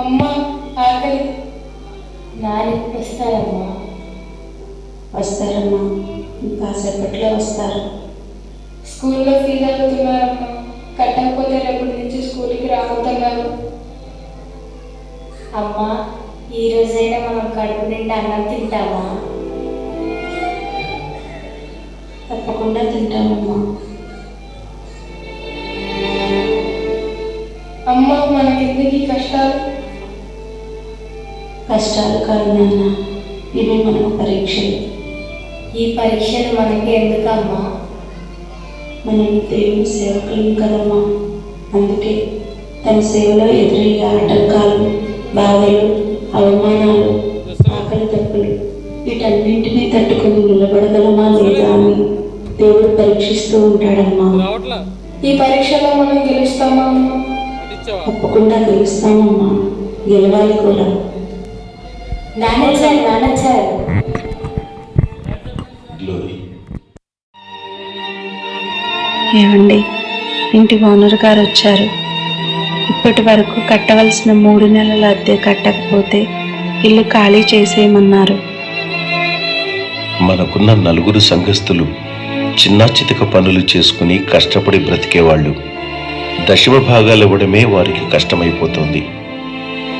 అమ్మ ఆకలి. నాని వస్తారమ్మా. వస్తారమ్మా. కాసేపట్లో వస్తారు. స్కూల్లో ఫీజు అవుతున్నారమ్మా. కట్టకపోతే రేపటి నుంచి స్కూల్కి రాబోతున్నారు అమ్మా ఈ రోజైనా మనం కడుపు నిండా అన్నం తింటామా? తప్పకుండా తింటామమ్మా. అమ్మ మనకెందుకు ఈ కష్టాలు? కష్టాలు నాన్న ఇవి మనకు పరీక్షలు. ఈ పరీక్షలు మనకి ఎందుకమ్మా? మనం దేవుని సేవకులం కదమ్మా. అందుకే తన సేవలో ఎదురయ్యే ఆటంకాలు బాధలు అవమానాలు ఆకలి తప్పులు వీటన్నింటినీ తట్టుకుని నిలబడగలమా లేదా అని దేవుడు పరీక్షిస్తూ ఉంటాడమ్మా. ఈ పరీక్షలో మనం గెలుస్తామా? అమ్మ తప్పకుండా గెలుస్తామమ్మా. గెలవాలి కూడా. నానచ్చారు గ్లోరీ ఏమండి? ఇంటి ఓనర్ గారు వచ్చారు. ఇప్పటి వరకు కట్టవలసిన మూడు నెలల అద్దె కట్టకపోతే ఇల్లు ఖాళీ చేసేయమన్నారు. మనకున్న నలుగురు సంఘస్థులు చిన్న చితక పనులు చేసుకుని కష్టపడి బ్రతికేవాళ్ళు. దశమ భాగాలు ఇవ్వడమే వారికి కష్టమైపోతుంది.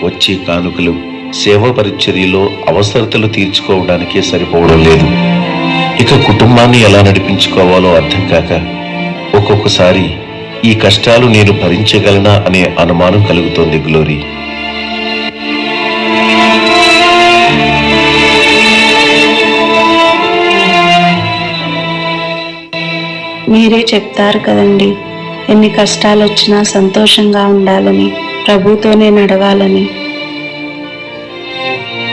వచ్చే కానుకలు సేవా పరిచర్యలో అవసరతలు తీర్చుకోవడానికే సరిపోవడం లేదు. ఇక కుటుంబాన్ని ఎలా నడిపించుకోవాలో అర్థం కాక ఒక్కొక్కసారి ఈ కష్టాలు నేను భరించగలనా అనే అనుమానం కలుగుతోంది గ్లోరీ. మీరే చెప్తారు కదండి ఎన్ని కష్టాలు వచ్చినా సంతోషంగా ఉండాలని ప్రభుతోనే నడవాలని.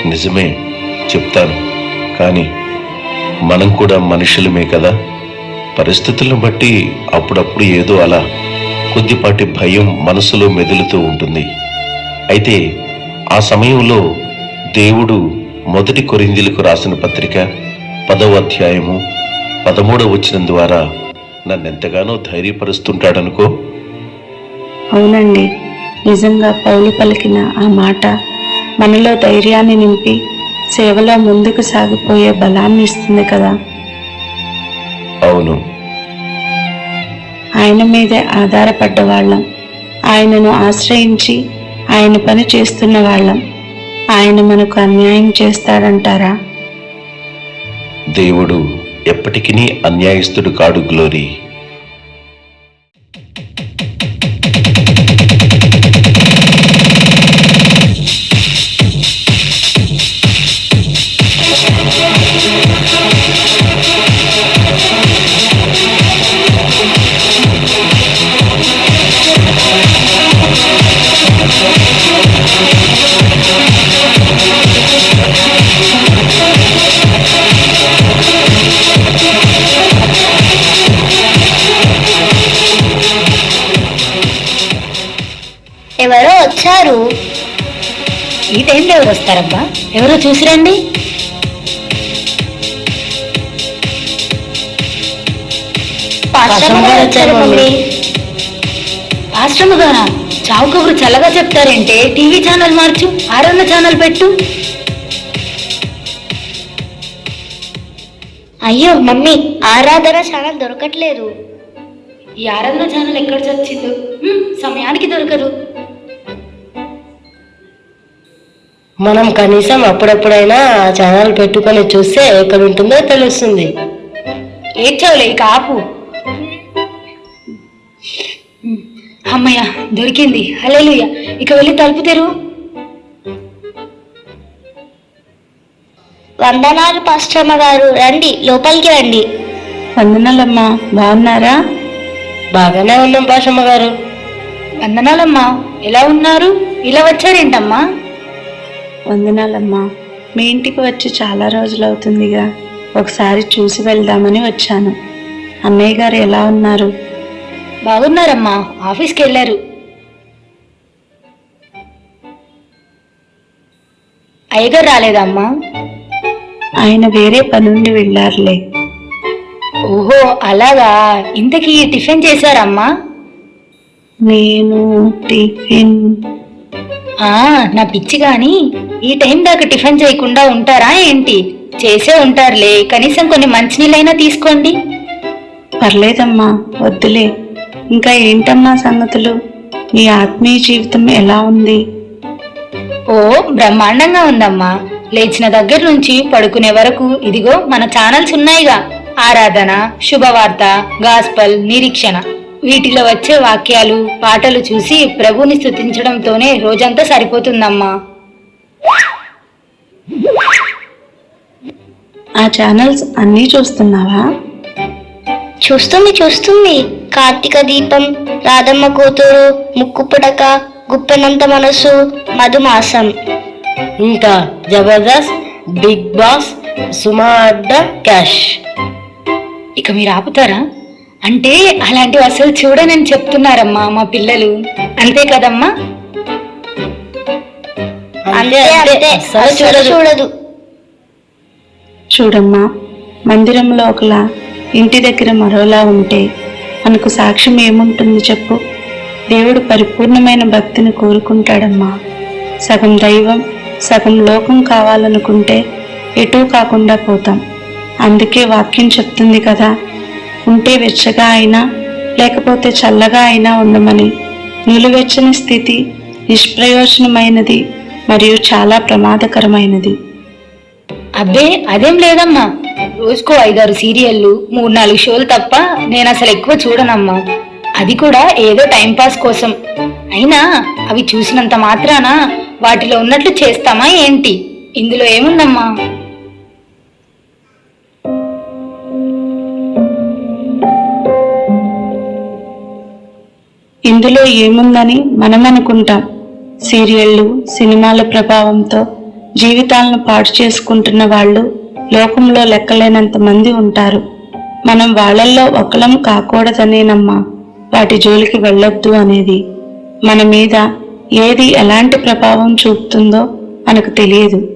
నిజమే చెప్తాను. కానీ మనం కూడా మనుషులమే కదా. పరిస్థితులను బట్టి అప్పుడప్పుడు ఏదో అలా కొద్దిపాటి భయం మనసులో మెదులుతూ ఉంటుంది. అయితే ఆ సమయంలో దేవుడు మొదటి కొరిందిలకు రాసిన పత్రిక పదవ అధ్యాయము పదమూడవ వచ్చిన ద్వారా నన్నెంతగానో ధైర్యపరుస్తుంటాడనుకో? అవునండి. నిజంగా పౌలు పలికిన ఆ మాట మనలో ధైర్యాన్ని నింపి సేవలో ముందుకు సాగిపోయే బలాన్ని ఇస్తుంది కదా. అవును. ఆయన మీదే ఆధారపడ్డ వాళ్ళం. ఆయనను ఆశ్రయించి ఆయన పని చేస్తున్న వాళ్ళం. ఆయన మనకు అన్యాయం చేస్తాడంటారా? దేవుడు ఎప్పటికీ అన్యాయస్తుడు కాడు గ్లోరీ. వస్తారబ్బా ఎవరో చూసిరండి? పాస్టమ్మ గారు చావు కబురు చల్లగా చెప్తారంటే టీవీ ఛానల్ మార్చు ఆరన్న ఛానల్ పెట్టు. అయ్యో మమ్మీ ఆరాధన ఛానల్ దొరకట్లేదు. ఈ ఆరాధన ఛానల్ ఎక్కడ చచ్చిందో? సమయానికి దొరకదు. మనం కనీసం అప్పుడప్పుడైనా ఆ ఛానల్ పెట్టుకొని చూస్తే ఎక్కడ ఉంటుందో తెలుస్తుంది. ఏడ్చావులే ఇక ఆపు. అమ్మయ్య దొరికింది. హలేలుయ ఇక వెళ్ళి తలుపు తెరువు. వందనాలు పాస్టమ్మ గారు. రండి లోపలికి రండి. వందనాలమ్మా బాగున్నారా? బాగానే ఉన్నాం పాషమ్మ గారు. వందనాలమ్మా ఎలా ఉన్నారు? ఇలా వచ్చారేంటమ్మా? వందనాలమ్మా. మీ ఇంటికి వచ్చి చాలా రోజులు అవుతుందిగా ఒకసారి చూసి వెళ్దామని వచ్చాను. అన్నయ్య గారు ఎలా ఉన్నారు? బాగున్నారమ్మా. ఆఫీస్కి వెళ్ళారు. అయ్యగారు రాలేదమ్మా ఆయన వేరే పనుండి వెళ్ళారులే. ఓహో అలాగా. ఇంతకీ టిఫిన్ చేశారమ్మా? నేను టిఫిన్ ఆ నా పిచ్చి గాని ఈ టైం దాకా టిఫిన్ చేయకుండా ఉంటారా ఏంటి? చేసే ఉంటారులే కనీసం కొన్ని మంచినీళ్ళైనా తీసుకోండి. పర్లేదమ్మా వద్దులే. ఇంకా ఏంటమ్మా సంగతులు? నీ ఆత్మీయ జీవితం ఎలా ఉంది? ఓ బ్రహ్మాండంగా ఉందమ్మా. లేచిన దగ్గర నుంచి పడుకునే వరకు ఇదిగో మన ఛానల్స్ ఉన్నాయిగా. ఆరాధన శుభవార్త గాస్పల్ నిరీక్షణ. వీటిలో వచ్చే వాక్యాలు పాటలు చూసి ప్రభుని స్తుతించడంతోనే రోజంతా సరిపోతుందమ్మా. ఆ ఛానల్స్ అన్నీ చూస్తున్నావా? చూస్తుంది చూస్తుంది. కార్తీక దీపం రాధమ్మ కూతురు ముక్కు పుడక గుప్పెనంత మనసు మధుమాసం. ఇంకా Jabardasth Bigg Boss Suma Adda cash. ఇక మీరు ఆపుతారా? అంటే అలాంటివి అసలు చూడనని చెప్తున్నారమ్మా మా పిల్లలు. అంతే కదమ్మా? అంతే అంతే అస్సలు అస్సలు చూడదు. చూడమ్మా మందిరంలో ఒకలా ఇంటి దగ్గర మరోలా ఉంటే మనకు సాక్ష్యం ఏముంటుంది చెప్పు? దేవుడు పరిపూర్ణమైన భక్తిని కోరుకుంటాడమ్మా. సగం దైవం సగం లోకం కావాలనుకుంటే ఎటూ కాకుండా పోతాం. అందుకే వాక్యం చెప్తుంది కదా ఉంటే వెచ్చగా అయినా లేకపోతే చల్లగా అయినా ఉండమని. నిలువెచ్చని స్థితి నిష్ప్రయోజనమైనది మరియు చాలా ప్రమాదకరమైనది. అబ్బే అదేం లేదమ్మా. రోజుకో ఐదారు సీరియళ్ళు మూడు నాలుగు షోలు తప్ప నేను అసలు ఎక్కువ చూడనమ్మా. అది కూడా ఏదో టైం పాస్ కోసం. అయినా అవి చూసినంత మాత్రాన వాటిలో ఉన్నట్లు చేస్తామా ఏంటి? ఇందులో ఏముందమ్మా? ఇందులో ఏముందని మనం అనుకుంటాం సీరియళ్ళు సినిమాల ప్రభావంతో జీవితాలను పాడు చేసుకుంటున్న వాళ్ళు లోకంలో లెక్కలేనంత మంది ఉంటారు. మనం వాళ్ళల్లో ఒకలం కాకూడదనేనమ్మా. వాటి జోలికి వెళ్ళొద్దు అనేది. మన మీద ఏది ఎలాంటి ప్రభావం చూపుతుందో మనకు తెలియదు.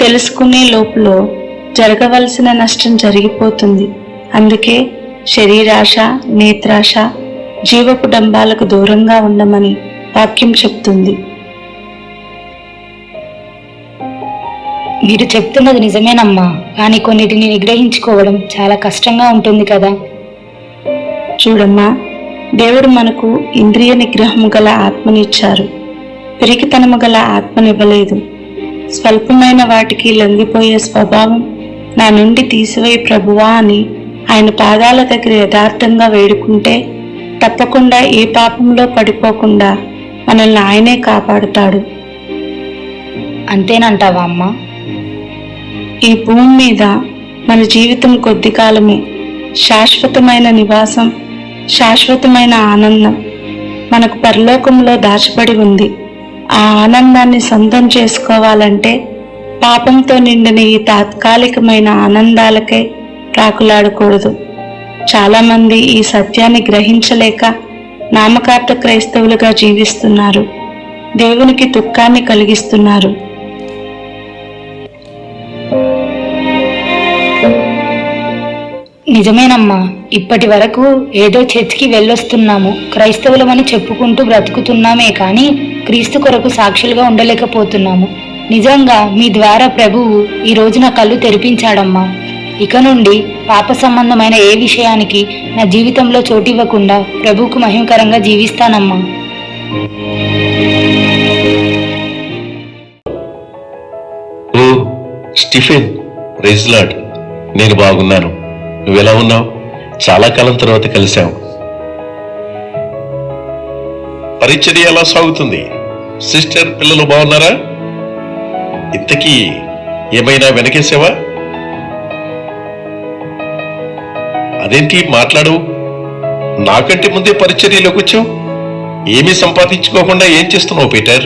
తెలుసుకునే లోపులో జరగవలసిన నష్టం జరిగిపోతుంది. అందుకే శరీరాశ నేత్రాశ జీవపు డంబాలకు దూరంగా ఉండమని వాక్యం చెప్తుంది. మీరు చెప్తున్నది నిజమేనమ్మా కానీ కొన్నిటిని నిగ్రహించుకోవడం చాలా కష్టంగా ఉంటుంది కదా. చూడమ్మా దేవుడు మనకు ఇంద్రియ నిగ్రహము గల ఆత్మనిచ్చారు. పిరికితనము గల ఆత్మనివ్వలేదు. స్వల్పమైన వాటికి లొంగిపోయే స్వభావం నా నుండి తీసివేయి ప్రభువా అని ఆయన పాదాల దగ్గర యథార్థంగా వేడుకుంటే తప్పకుండా ఏ పాపంలో పడిపోకుండా మనల్ని ఆయనే కాపాడుతాడు. అంతేనంటావా అమ్మా? ఈ భూమి మీద మన జీవితం కొద్ది కాలమే శాశ్వతమైన నివాసం శాశ్వతమైన ఆనందం మనకు పరలోకంలో దాచబడి ఉంది. ఆ ఆనందాన్ని సొంతం చేసుకోవాలంటే పాపంతో నిండిన ఈ తాత్కాలికమైన ఆనందాలకై ప్రాకులాడకూడదు చాలామంది ఈ సత్యాన్ని గ్రహించలేక నామకార్థ క్రైస్తవులుగా జీవిస్తున్నారు. దేవునికి దుఃఖాన్ని కలిగిస్తున్నారు. నిజమేనమ్మా ఇప్పటి వరకు ఏదో చర్చికి వెళ్ళొస్తున్నాము. క్రైస్తవులమని చెప్పుకుంటూ బ్రతుకుతున్నామే కానీ క్రీస్తు కొరకు సాక్షులుగా ఉండలేకపోతున్నాము. నిజంగా మీ ద్వారా ప్రభువు ఈ రోజు నా కళ్ళు తెరిపించాడమ్మా. ఇక నుండి పాప సంబంధమైన ఏ విషయానికి నా జీవితంలో చోటివ్వకుండా ప్రభువుకు మహిమకరంగా జీవిస్తానమ్మా. ఓ స్టిఫెన్ రెజ్లాడ్ నేను బాగున్నాను. నువ్వెలా ఉన్నావు? చాలా కాలం తర్వాత కలిశావు. పరిచర్య ఎలా సాగుతుంది? సిస్టర్ పిల్లలు బాగున్నారా? ఇంతకీ ఏమైనా వెనకేసావా? అదేంటి మాట్లాడు? నాకంటే ముందే పరిచర్యలోకి వచ్చావు ఏమీ సంపాదించుకోకుండా ఏం చేస్తున్నావు పీటర్?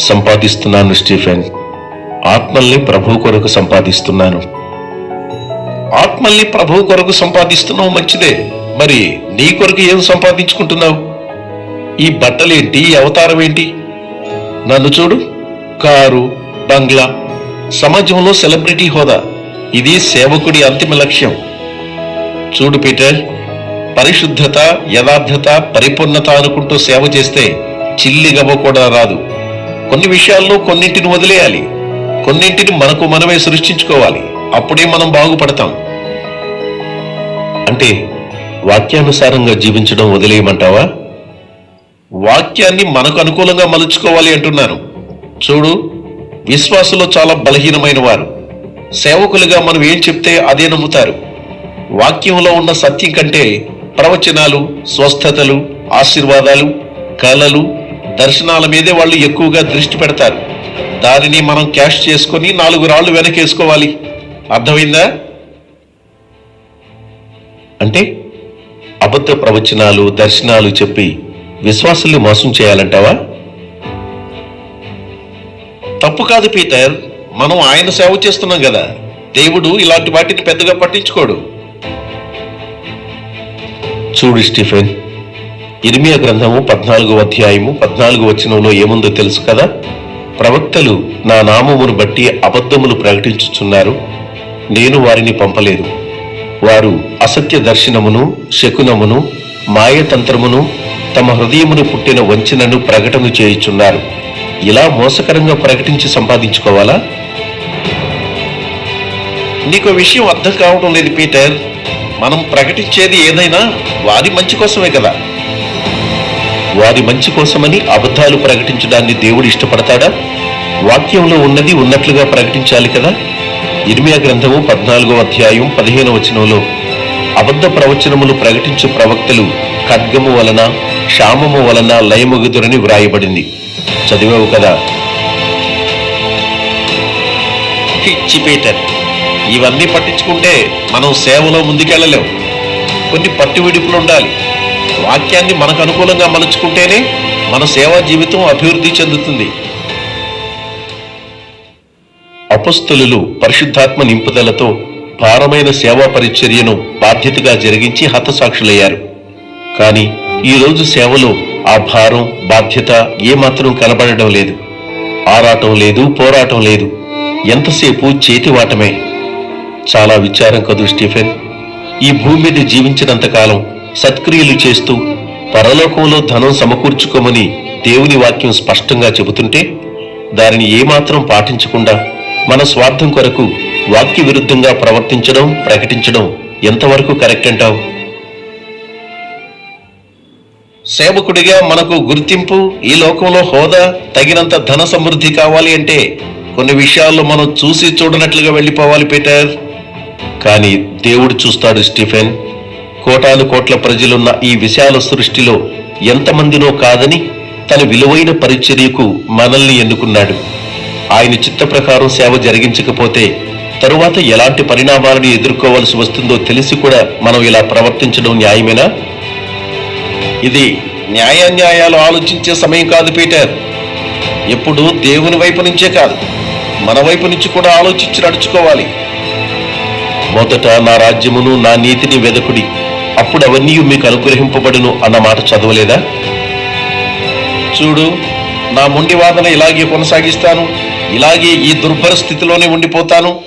సంపాదిస్తున్నాను స్టీఫెన్. ఆత్మల్ని ప్రభు కొరకు సంపాదిస్తున్నాను. ఆత్మల్ని ప్రభు కొరకు సంపాదిస్తున్నావు మంచిదే. మరి నీ కొరకు ఏం సంపాదించుకుంటున్నావు? ఈ బట్టలేంటి? ఈ అవతారం ఏంటి? నన్ను చూడు. కారు బంగ్లా. సమాజంలో సెలబ్రిటీ హోదా. ఇది సేవకుడి అంతిమ లక్ష్యం. చూడు పీటర్ పరిశుద్ధత యథార్థత పరిపూర్ణత అనుకుంటూ సేవ చేస్తే చిల్లిగవ్వ కూడా రాదు. కొన్ని విషయాల్లో కొన్నింటిని వదిలేయాలి. కొన్నింటిని మనకు మనమే సృష్టించుకోవాలి. అప్పుడే మనం బాగుపడతాం. అంటే వాక్యానుసారంగా జీవించడం వదిలేయమంటావా? వాక్యాన్ని మనకు అనుకూలంగా మలుచుకోవాలి అంటున్నాను. చూడు విశ్వాసులో చాలా బలహీనమైన వారు. సేవకులుగా మనం ఏం చెప్తే అదే నమ్ముతారు. వాక్యంలో ఉన్న సత్యం కంటే ప్రవచనాలు స్వస్థతలు ఆశీర్వాదాలు కళలు దర్శనాల మీదే వాళ్ళు ఎక్కువగా దృష్టి పెడతారు. దానిని మనం క్యాష్ చేసుకొని నాలుగు రాళ్ళు వెనకేసుకోవాలి. అర్థమైందా? అంటే అబద్ధ ప్రవచనాలు దర్శనాలు చెప్పి విశ్వాసుల్ని మోసం చేయాలంటావా? తప్పు కాదు పీటర్. మనం ఆయన సేవ చేస్తున్నాం కదా. దేవుడు ఇలాంటి వాటిని పెద్దగా పట్టించుకోడు. చూడు స్టీఫెన్ ఇర్మియా గ్రంథము పద్నాలుగో అధ్యాయము పద్నాలుగు వచనంలో ఏముందో తెలుసు కదా? ప్రవక్తలు నా నామమును బట్టి అబద్ధములు ప్రకటించుచున్నారు. నేను వారిని పంపలేదు. వారు అసత్య దర్శనమును శకునమును మాయతంత్రమును తమ హృదయమును పుట్టిన వంచనను ప్రకటన చేయుచున్నారు. ఇలా మోసకరంగా ప్రకటించి సంపాదించుకోవాలా? నీకు విషయం అర్థం కావడం లేదు పీటర్. మనం ప్రకటించేది ఏదైనా వారి మంచి కోసమే కదా. వారి మంచి కోసమని అబద్ధాలు ప్రకటించడాన్ని దేవుడు ఇష్టపడతాడా? వాక్యంలో ఉన్నది ఉన్నట్లుగా ప్రకటించాలి కదా. ఇర్మియా గ్రంథము పద్నాలుగో అధ్యాయం పదిహేను వచనంలో అబద్ధ ప్రవచనములు ప్రకటించు ప్రవక్తలు ఖడ్గము వలన క్షామము వలన లయమగుదురని వ్రాయబడింది. చదివావు కదా. పిచ్చి పీటర్. ఇవన్నీ పట్టించుకుంటే మనం సేవలో ముందుకెళ్ళలేం. కొన్ని పట్టు విడుపులు ఉండాలి. వాక్యాన్ని మనకు అనుకూలంగా మలుచుకుంటేనే మన సేవా జీవితం అభివృద్ధి చెందుతుంది. అపస్తులు పరిశుద్ధాత్మ నింపుదలతో భారమైన సేవా పరిచర్యను బాధ్యతగా జరిగించి హతసాక్షులయ్యారు. కానీ ఈ రోజు సేవలో ఆ భారం బాధ్యత ఏమాత్రం కనబడడం లేదు. ఆరాటం లేదు పోరాటం లేదు. ఎంతసేపు చేతివాటమే చాలా విచారం కదూ స్టీఫెన్. ఈ భూమి మీద జీవించినంతకాలం సత్క్రియలు చేస్తూ పరలోకంలో ధనం సమకూర్చుకోమని దేవుని వాక్యం స్పష్టంగా చెబుతుంటే దానిని ఏమాత్రం పాటించకుండా మన స్వార్థం కొరకు వాక్య విరుద్ధంగా ప్రవర్తించడం ప్రకటించడం ఎంతవరకు కరెక్ట్ అంటావు? సేవకుడిగా మనకు గుర్తింపు ఈ లోకంలో హోదా తగినంత ధన సమృద్ధి కావాలి అంటే కొన్ని విషయాల్లో మనం చూసి చూడనట్లుగా వెళ్ళిపోవాలి పీటర్. కానీ దేవుడు చూస్తాడు స్టీఫెన్. కోటాను కోట్ల ప్రజలున్న ఈ విశాల సృష్టిలో ఎంతమందినో కాదని తన విలువైన పరిచర్యకు మనల్ని ఎన్నుకున్నాడు. ఆయన చిత్త ప్రకారం సేవ జరిగించకపోతే తరువాత ఎలాంటి పరిణామాలను ఎదుర్కోవలసి వస్తుందో తెలిసి కూడా మనం ఇలా ప్రవర్తించడం న్యాయమేనా? ఇది న్యాయాన్యాయాలు ఆలోచించే సమయం కాదు పీటర్. ఎప్పుడు దేవుని వైపు నుంచే కాదు మన వైపు నుంచి కూడా ఆలోచించి నడుచుకోవాలి. మొదట నా రాజ్యమును నా నీతిని వెదకుడి. అప్పుడు అవన్నీ మీకు అనుగ్రహింపబడును అన్న మాట చదవలేదా? చూడు నా మొండి వాదన ఇలాగే కొనసాగిస్తాను ఇలాగే ఈ దుర్భర స్థితిలోనే ఉండిపోతాను.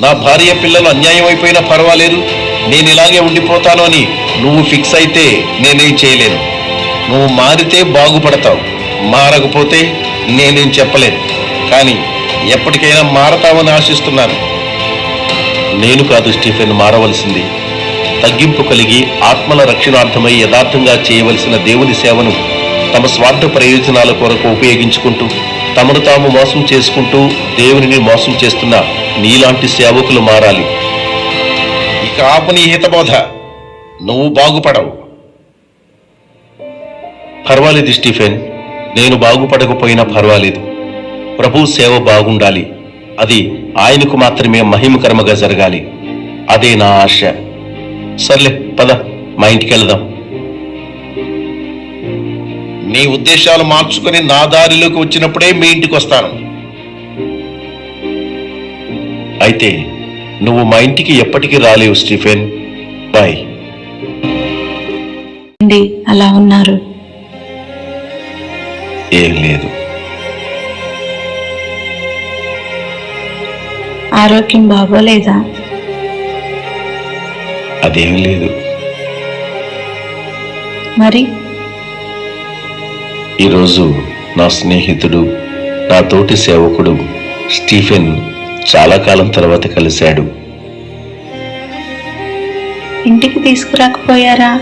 నా భార్య పిల్లలు అన్యాయం అయిపోయినా పర్వాలేదు నేను ఇలాగే ఉండిపోతాను అని నువ్వు ఫిక్స్ అయితే నేనేం చేయలేను. నువ్వు మారితే బాగుపడతావు. మారకపోతే నేనేం చెప్పలేను. కానీ ఎప్పటికైనా మారతావని ఆశిస్తున్నాను. నేను కాదు స్టీఫెన్ మారవలసింది. తగ్గింపు కలిగి ఆత్మల రక్షణార్థమై యథార్థంగా చేయవలసిన దేవుని సేవను తమ స్వార్థ ప్రయోజనాల కొరకు ఉపయోగించుకుంటూ తమను తాము మోసం చేసుకుంటూ దేవునిని మోసం చేస్తున్న నీలాంటి సేవకులు మారాలి. కాపు నీ హితబోధ. నువ్వు బాగుపడవు. పర్వాలేదు స్టీఫెన్ నేను బాగుపడకపోయినా పర్వాలేదు. ప్రభు సేవ బాగుండాలి. అది ఆయనకు మాత్రమే మహిమకరమగా జరగాలి. అదే నా ఆశ. సర్లే పద మా ఇంటికి వెళదాం. నీ ఉద్దేశాలు మార్చుకుని నా దారిలోకి వచ్చినప్పుడే మీ ఇంటికి వస్తాను. అయితే నువ్వు మా ఇంటికి ఎప్పటికీ రాలేవు స్టీఫెన్. బాయ్. అలా ఉన్నారు. ఏం లేదు. ఆరోగ్యం బాగోలేదా? అదేం లేదు. మరి? ఈరోజు నా స్నేహితుడు నా తోటి సేవకుడు స్టీఫెన్ చాలా కాలం తర్వాత కలిశాడు. ఇంటికి తీసుకురాకపోయారా?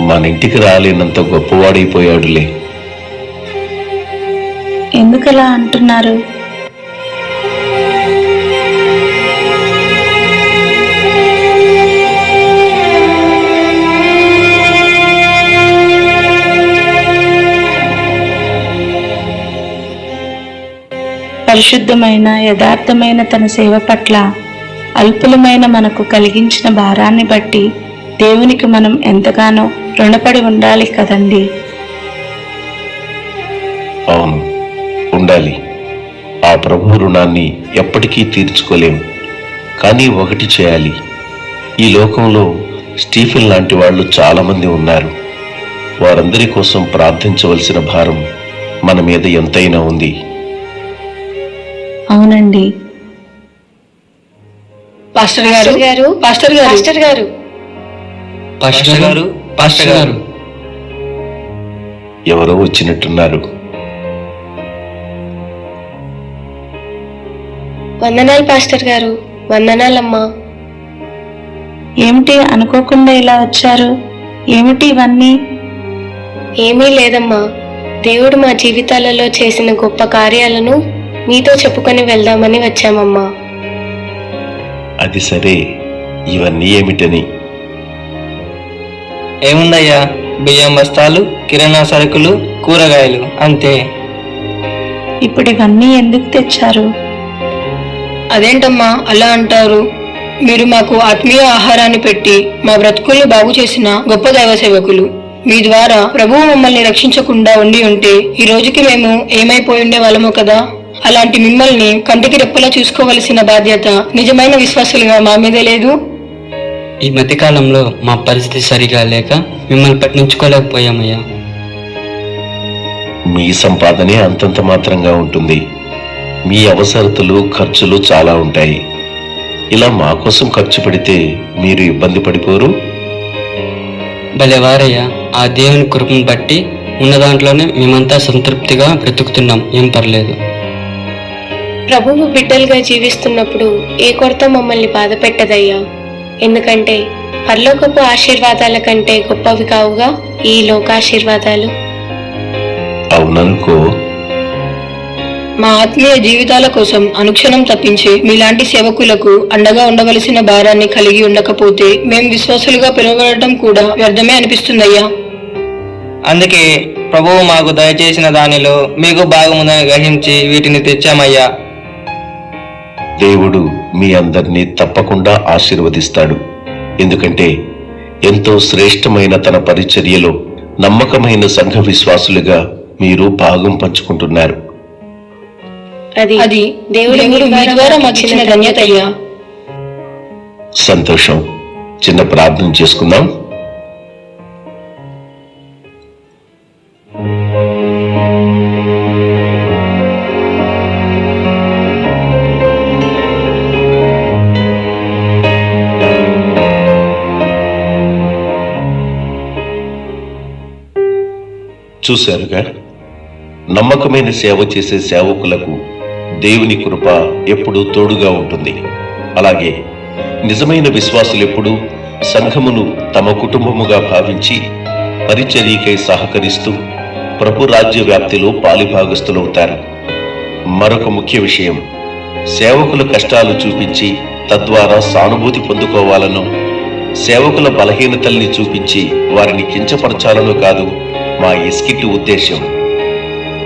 మన ఇంటికి రాలేనంత గొప్పవాడైపోయాడులే. ఎందుకలా అంటున్నారు? పరిశుద్ధమైన యథార్థమైన తన సేవ పట్ల అల్పులమైన మనకు కలిగించిన భారాన్ని బట్టి దేవునికి మనం ఎంతగానో రుణపడి ఉండాలి కదండి. అవును ఉండాలి. ఆ ప్రభు రుణాన్ని ఎప్పటికీ తీర్చుకోలేం కానీ ఒకటి చేయాలి. ఈ లోకంలో స్టీఫెన్ లాంటి వాళ్ళు చాలామంది ఉన్నారు. వారందరి కోసం ప్రార్థించవలసిన భారం మన మీద ఎంతైనా ఉంది. అవునండి. పాస్టర్ గారు? గారు? పాస్టర్ గారు. మాస్టర్ గారు? పాస్టర్ గారు. పాస్టర్ గారు. ఎవరో వచ్చినట్టున్నారు. వందనాలు పాస్టర్ గారు. వందనాలమ్మా. ఏమిటి అనుకోకుండా ఇలా వచ్చారు? ఏమిటి ఇవన్నీ? ఏమీ లేదమ్మా. దేవుడు మా జీవితాలలో చేసిన గొప్ప కార్యాలను మీతో చెప్పుకొని వెళ్దామని వచ్చామమ్మా. అది సరే ఇవన్నీ ఏమిటని? ఏముందయ్యా బియ్యం బస్తాలు కిరాణా సరుకులు కూరగాయలు అంతే. ఇప్పుడు ఇవన్నీ ఎందుకు తెచ్చారు? అదేంటమ్మా అలా అంటారు. మీరు మాకు ఆత్మీయ ఆహారాన్ని పెట్టి మా బ్రతుకుల్ని బాగు చేసిన గొప్ప దైవ సేవకులు. మీ ద్వారా ప్రభువు మమ్మల్ని రక్షించకుండా ఉండి ఉంటే ఈ రోజుకి మేము ఏమైపోయి ఉండే వాళ్ళమో కదా? అలాంటి మిమ్మల్ని కంటికి రెప్పలా చూసుకోవలసిన బాధ్యత నిజమైన విశ్వాసులుగా మా మీద లేదు. ఈ మధ్యకాలంలో మా పరిస్థితి సరిగా లేక మిమ్మల్ని పట్టించుకోలేకపోయామయ్యా. మీ సంపాదనే అంతంత మాత్రంగా ఉంటుంది. మీ అవసరతలు ఖర్చులు చాలా ఉంటాయి. ఇలా మా కోసం ఖర్చు పెడితే మీరు ఇబ్బంది పడిపోరు? భలేవారయ్యా ఆ దేవుని కృపను బట్టి ఉన్న దాంట్లోనే మేమంతా సంతృప్తిగా బ్రతుకుతున్నాం. ఏం పర్లేదు. ప్రభువు బిడ్డలుగా జీవిస్తున్నప్పుడు ఏ కొరత మమ్మల్ని బాధ పెట్టదయ్యా ఎందుకంటే పరలోకపు ఆశీర్వాదాల కంటే గొప్పవి కావుగా ఈ లోకాశీర్వాదాలు. అవుననుకో. మా ఆత్మీయ జీవితాల కోసం అనుక్షణం తప్పించే మీలాంటి సేవకులకు అండగా ఉండవలసిన భారాన్ని కలిగి ఉండకపోతే మేం విశ్వాసులుగా పిలువబడటం కూడా వ్యర్థమే అనిపిస్తుందయ్యా. అందుకే ప్రభువు మాకు దయచేసిన దానిలో మీకు భాగముందని గ్రహించి వీటిని తెచ్చామయ్యా. దేవుడు మీ అందరినీ తప్పకుండా ఆశీర్వదిస్తాడు. ఎందుకంటే ఎంతో శ్రేష్టమైన తన పరిచర్యలో నమ్మకమైన సంఘ విశ్వాసులుగా మీరు భాగం పంచుకుంటున్నారు. అది దేవుడు మీ ద్వారా ధన్యత సంతోషం. చిన్న ప్రార్థన చేసుకుందాం. చూశారుగా? నమ్మకమైన సేవ చేసే సేవకులకు దేవుని కృప ఎప్పుడూ తోడుగా ఉంటుంది. అలాగే నిజమైన విశ్వాసులు ఎప్పుడూ సంఘమును తమ కుటుంబముగా భావించి పరిచర్యకై సహకరిస్తూ ప్రభు రాజ్య వ్యాప్తిలో పాలిభాగస్తులవుతారు మరొక ముఖ్య విషయం సేవకుల కష్టాలు చూపించి తద్వారా సానుభూతి పొందుకోవాలను సేవకుల బలహీనతల్ని చూపించి వారిని కించపరచాలనో కాదు మా ఎస్కిట్ ఉద్దేశ్యం.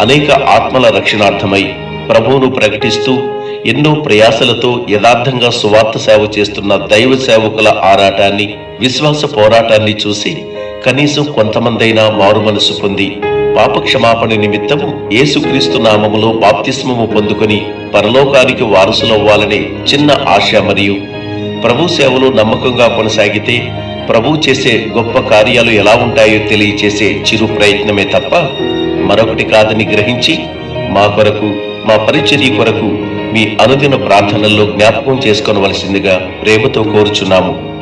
అనేక ఆత్మల రక్షణార్థమై ప్రభువును ప్రకటిస్తూ ఎన్నో ప్రయాసలతో యథార్థంగా సువార్త సేవ చేస్తున్న దైవ సేవకుల ఆరాటాన్ని విశ్వాస పోరాటాన్ని చూసి కనీసం కొంతమందైనా మారు మనసు పొంది పాపక్షమాపణ క్షమాపణ యేసుక్రీస్తు నామములో బాప్తిస్మము పొందుకొని పరలోకానికి వారసులవ్వాలనే చిన్న ఆశ మరియు ప్రభు సేవలో నమ్మకంగా కొనసాగితే ప్రభు చేసే గొప్ప కార్యాలు ఎలా ఉంటాయో తెలియచేసే చిరు ప్రయత్నమే తప్ప మరొకటి కాదని గ్రహించి మా కొరకు మా పరిచర్య కొరకు మీ అనుదిన ప్రార్థనల్లో జ్ఞాపకం చేసుకోవలసిందిగా ప్రేమతో కోరుచున్నాము.